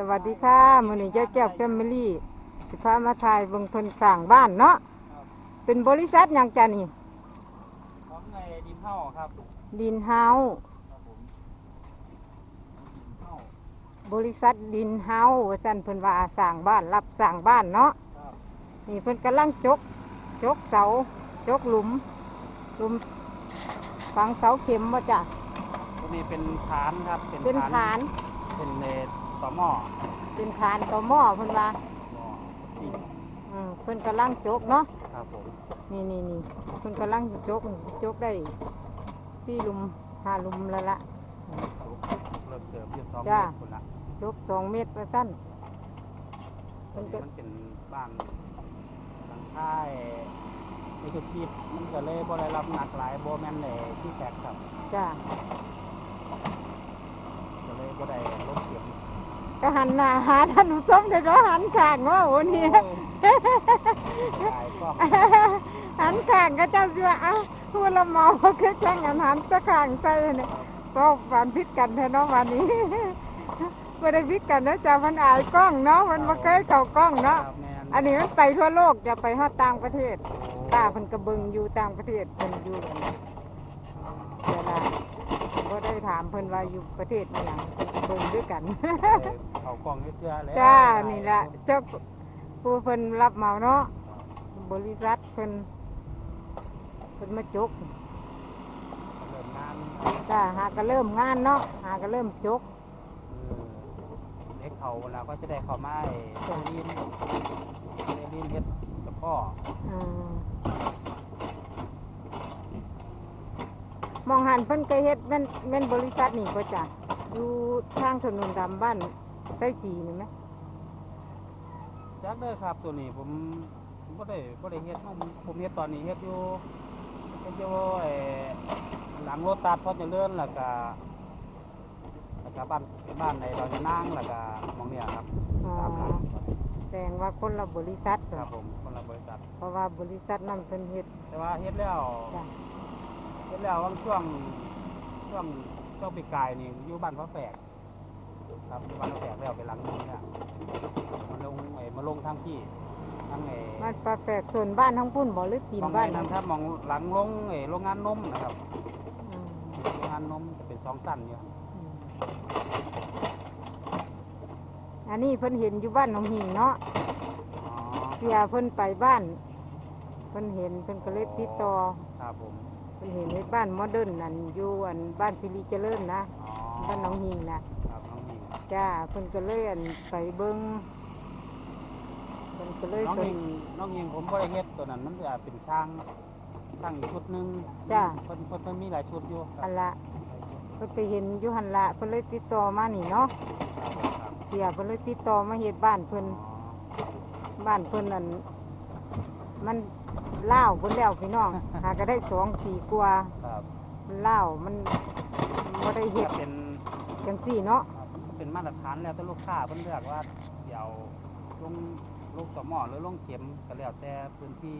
สวัสดีค่ะมื้อนี้เจ้าแก้วแฟมิลี่สิพามาถ่ายเบิ่งเพิ่นสร้างบ้านเนาะเป็นบริษัทหยังจ้ะนี่ของไอ้ดินเท่าครับดินเฮาส์ครับผมดินเท่าบริษัทดินเฮาส์ว่าซั่นเพิ่นว่าสร้างบ้านรับสร้างบ้านเนาะครับนี่เพิ่นกำลังจกจกเสาจกหลุมหลุมฝังเสาเข็มบ่จ้ะตัวนี้เป็นฐานครับ เป็นเป็นฐานเป็นเน ต่อหม้อเป็นฐานต่อหม้อเพิ่นว่าหม้อที่อืมเพิ่นกำลังจกเนาะครับผมนี่นี่นี่เพิ่นกำลังจกจกได้สี่หลุมห้าหลุมแล้วละเริ่มเติมที่สองจ้าเมตรคนละจกสองเมตรว่าสั้นตัวนี้มันเป็นบ้านหลังค่ายในจุดที่มันก็เลยบ่ได้รับหนักหลายโบแมนเลยที่แตกครับจ้าก็เลยบ่ได้ลงเข็ม ก็หันหน้าหาท่านผู้ชมแต่ก็หันข้างว่าโอ้นี่ตายก็หันข้างก็เจ้าสิว่าอ้าวผู้ละเมาคือจังอันหันตะข้างใส่เนี่ยก็ฝันพิษกันแท้เนาะวันนี้ไม่ได้พิษกันนะจ้ามันอายกล้องเนาะมันมาเคยเข้ากล้องเนาะครับแม่นอันนี้มันไปทั่วโลกจะไปฮอดต่างประเทศป้าเพิ่นกระเบิงอยู่ต่างประเทศเพิ่นอยู่กันเวลาก็ได้ถามเพิ่นว่าอยู่ประเทศอิหยัง เพิ่นกระเบิงด้วยกันเขากล้องเยอะๆแล้วจ้า นี่ละเจ้าผู้เพิ่นรับเหมาเนาะ บริษัทเพิ่นเพิ่นมาจกเริ่มงานจ้า หาก็เริ่มงานเนาะ หาก็เริ่มจก เด็กเขาแล้วก็จะได้เข้ามาไอ้เรียนเรียนเฮ็ดกับพ่ออืมมองหันเพิ่นเคยเฮ็ดแม่นแม่นบริษัทนี่ก็จ้ะ อยู่ทางถนนดำบ้านไส้สีนี่ไหมจักเด้อครับตัวนี้ผมผมบ่ได้บ่ได้เฮ็ดเนาะผมผมเฮ็ดตอนนี้เฮ็ดอยู่เฮ็ดอยู่ไอ้หลังรถตัดพอเจะเลื่อนแล้วก็แล้วก็บ้านบ้านในดอนยะนางแล้วก็หมองเนี่ยครับอ๋อสามหลังแสดงว่าคนละบริษัทครับผมคนละบริษัท เพราะว่าบริษัทนั้นเพิ่นเฮ็ดแต่ว่าเฮ็ดแล้ว จ้ะเฮ็ดแล้ววันช่วงช่วง ช่วงปีกายนี่อยู่บ้านพระแฝกครับอยู่บ้านพระแฝกแล้วไปหลังนึงเนี่ยมาลงไอ้มาลงทางพี่ทางไอ้มันปลาแฝกส่วนบ้านทั้งปุ้นบ่หรือตีนมองบ้านไอ้นั้นครับมองหลังลงไอ้โรงงานนมนะครับอืมโรงงานนมจะเป็นสองสั้นอยู่อืมอันนี้เพิ่นเห็นอยู่บ้านหนองหิงเนาะอ๋อเสียเพิ่นไปบ้าน เพิ่นเห็นเพิ่นก็เลยติดต่อครับผม เพิ่นเห็นในบ้านโมเดิร์นนั่นอยู่อันบ้านสิริเจริญนะอ๋อบ้านหนองหิงนะครับน้องหญิงจ้าเพิ่นก็เลยอันไปเบิ่งเพิ่นก็เลยน้องสหนญิงน้องหญิงผมบ่ได้เฮ็ดตัวนั้นมันจะเป็นช่างช่างอีกชุดหนึงจ้ะ เพิ่นเพิ่นเพิ่นมีหลายชุดอยู่คอัรับนละเพิ่นไปเห็นอยู่หันละเพิ่นเลยติดต่อมานี่เนาะครับผมครับเสียเพิ่นเลยติดต่อมาเฮ็ดบ้านเพิ่น อ๋อบ้านเพิ่นนั่นมัน เล่าวเพิ่นแล้วพี่น้อง หาก็ได้สองปีกว่าครับมันเล่าวมันบ่ได้เฮ็ดเป็นจังซี่เนาะครับเป็นมาตรฐานแล้วแต่ลูกค้าเพิ่นเลือกว่าเดี๋ยวลงลูกต่อหม้อหรือลงเข็มก็แล้วแต่พื้นที่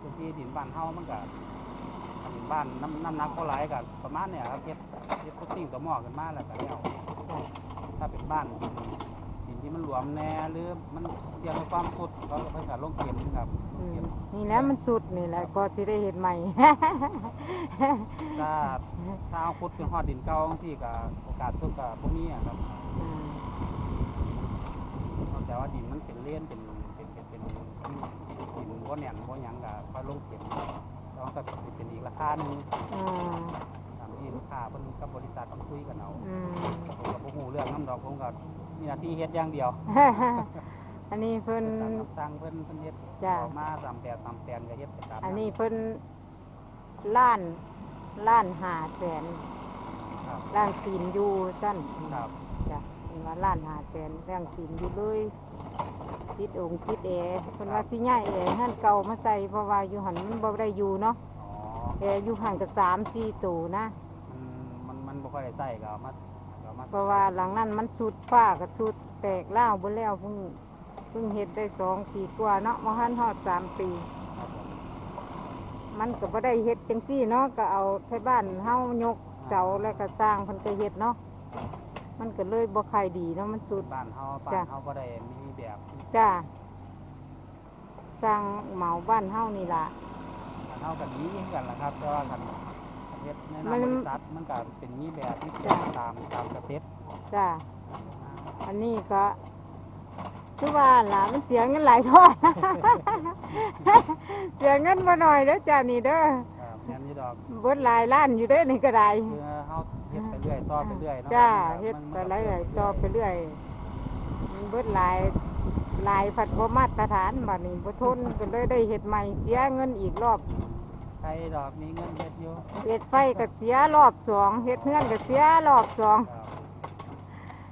พื้นที่ดินบ้านเฮามันก็ถ้าเป็นบ้านน้ำน้ำหนักบ่หลายก็ประมาณเนี่ยครับเฮ็ดเฮ็ดพุตติ้งต่อหม้อขึ้นมาแล้วก็แล้วถ้าเป็นบ้านดินดิน ที่มันหลวมแน่หรือมันเสี่ยงต่อความสุดก็เพิ่นก็ลงเข็มครับอืมนี่แหล้วมันสุดนี่แหละก็สิได้เฮ็ดใหม่ ถ้าถ้าเอาขุดขึ้นฮอดดินเก่าจังซี่ก็โอกาสสุดก็บ่มีอะครับอืมแต่ว่าดินมันเป็นเลี้ยนเป็นเป็นเป็นเป็นดินบ่แน่นบ่หยังก็ค่อยลงเข็มแล้วก็เป็นอีกราคาหนึงอืมตามที่ ลูกค้าเพิ่นกับบริษัทคุยกันเอาอืมผมก็บ่ฮู้เรื่องนำดอกผมก็มีหน้าที่เฮ็ดอย่างเดียวอันนี้เพิ่น ตามคำสั่งเพิ่นเพิ่นเฮ็ดจ้ะ ออกมาตามแบบตามแปลนก็เฮ็ดไปตามอันนี้เพิ่นล้านล้านหาแสนครับล้านตีนอยู่สั้นครับจ้ะเพิ่นว่าล้านหาแสนล้านตีนอยู่เลยติดองค์ติดแอร์เพิ่นว่าสิย้ายแอร์หันเก่ามาใส่เพราะว่าอยู่หันมันบ่ได้อยู่เนาะอ๋อแอร์อยู่ห่างกับสามสี่ตัวนะมันมันมันบ่ ค่อยได้ใช้ก็เอามาก็เอามาเพราะว่าหลังนั้นมันสุดฟ้าก็สุดแตกเล่าวเบนแล้วเพิ่งเพิ่งเฮ็ดได้สองปีกว่าเนาะมาหันฮอดสามปี ครับผมมันก็บ่ได้เฮ็ดจังซี่เนาะก็เอาไทบ้านเฮายกเสาแล้วก็สร้างเพิ่นก็เฮ็ดเนาะมันก็เลยบ่ค่อยดีเนาะมันสุด บ้านเฮาบ้าจ้ะ นเฮาบ่ได้มีแบบจ้าสร้างเหมาบ้านเฮานี่ล่ะบ้านเฮาก็ดีคือกันล่ะครับแต่ว่าคัน เฮ็ดในมันนามบริษัทมันก็เป็นมีแบบมีแบจ้ะบตามตามสเต็ปจ้าอันนี้ก็คือว่าล่ะมันเสียเงินหลายทอด เสียเงินบ่น้อยเด้อจ้านี่เด้อครับแม่นอยู่ดอกเบิดหลายล้านอยู่เด้อนี่ก็ได้คือเฮาเฮ็ดไปเรื่อยต่อไปเรื่อยเนาะจ้ามันก็เฮ็ดมันไปมันก็เรื่อยต่อไปเรื่อยมันเบิดหลายหลายผัดบ่มาตรฐานบัดนี้บ่ทนก็เลยได้เฮ็ดใหม่เสียเงินอีกรอบ ใครดอกมีเงินเฮ็ดอยู่เฮ็ดไฟก็เสียรอบสองเฮ็ดเฮือนก็เสียรอบสองครับ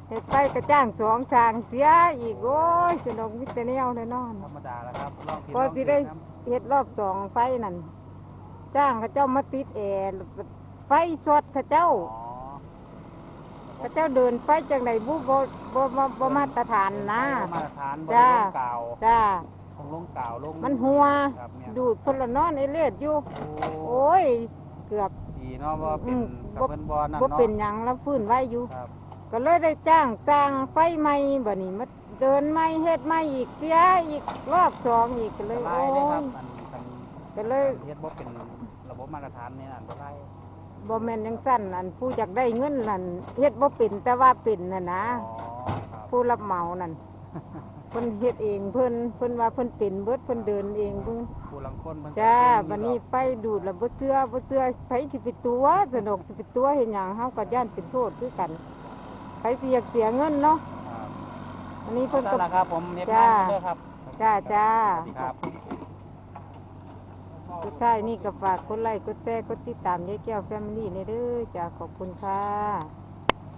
เฮ็ดไฟก็จ้างสองสร้างเสียอีกโอ้ยสนุกมิแต่แนวแน่นอน ธรรมดาแล้วครับลองผิดก็ลองสิผิดได้ครับเฮ็ดรอบสองไฟนั่นจ้างเขาเจ้ามาติดแอร์แล้วก็ไฟสดเขาเจ้าอ๋อเขาเจ้าเดินไฟจังไดบุบ่บ่บ่บ่มาตรฐานนะบ่มาตรฐานบ่จ้าได้ลงกาวจ้า คงลงกาวลงมันหัว ครับเนี่ยดูดพลนอนไอเลือดอยู่ โอ้โอ้ยเกือบ ดีเนาะว่าเป็นอืม กับเพิ่นบ่นั่นบ่เนาะเป็นหยังแล้วฟื้นไว้อยู่ ครับก็เลยได้จ้างสร้างไฟใหม่บัดนี้มาเดินใหม่เฮ็ดใหม่อีกเสียอีกรอบสองอีกก็เลยสโอ้บายเลยครัยบอันคันก็เลยเฮ็ดบ่เป็นระบบมาตรฐานเนี่ยอันบ่ได้บ่แม่นจังซั่นอันผู้อยากได้เงินนั่นเฮ็ดบ่เป็นแต่ว่าเป็นน่ะนะ อ๋อครับผู้รับเหมานั่น เพิ่นเฮ็ดเองเพิ่นเพิ่นว่าเพิ่นเป็นเบิดเพิ่นเดินเองเพิ่นผู้ลังคนเพิ่นก็จ้าเป็บัดอยู่นี้ดอกไปดูดแล้วบ่เชื่อบ่เชื่อไผสิไปตัวสนุกสิไปตัวเฮ็ดหยังเฮาก็ย่านเป็นโทษคือกันไผสิอยากเสียเงินเนาะครับอันนี้เพิ่นนั่ก็นล่ะครับผมเน็บจ้างานเด้อครับจ้าจ้า สวัสดีครับ สุดท้ายนี่ก็ฝากกดไลค์กดแชร์กดติดตามยายแก้วแฟมิลี่ในเด้อจ้าขอบคุณค่ะ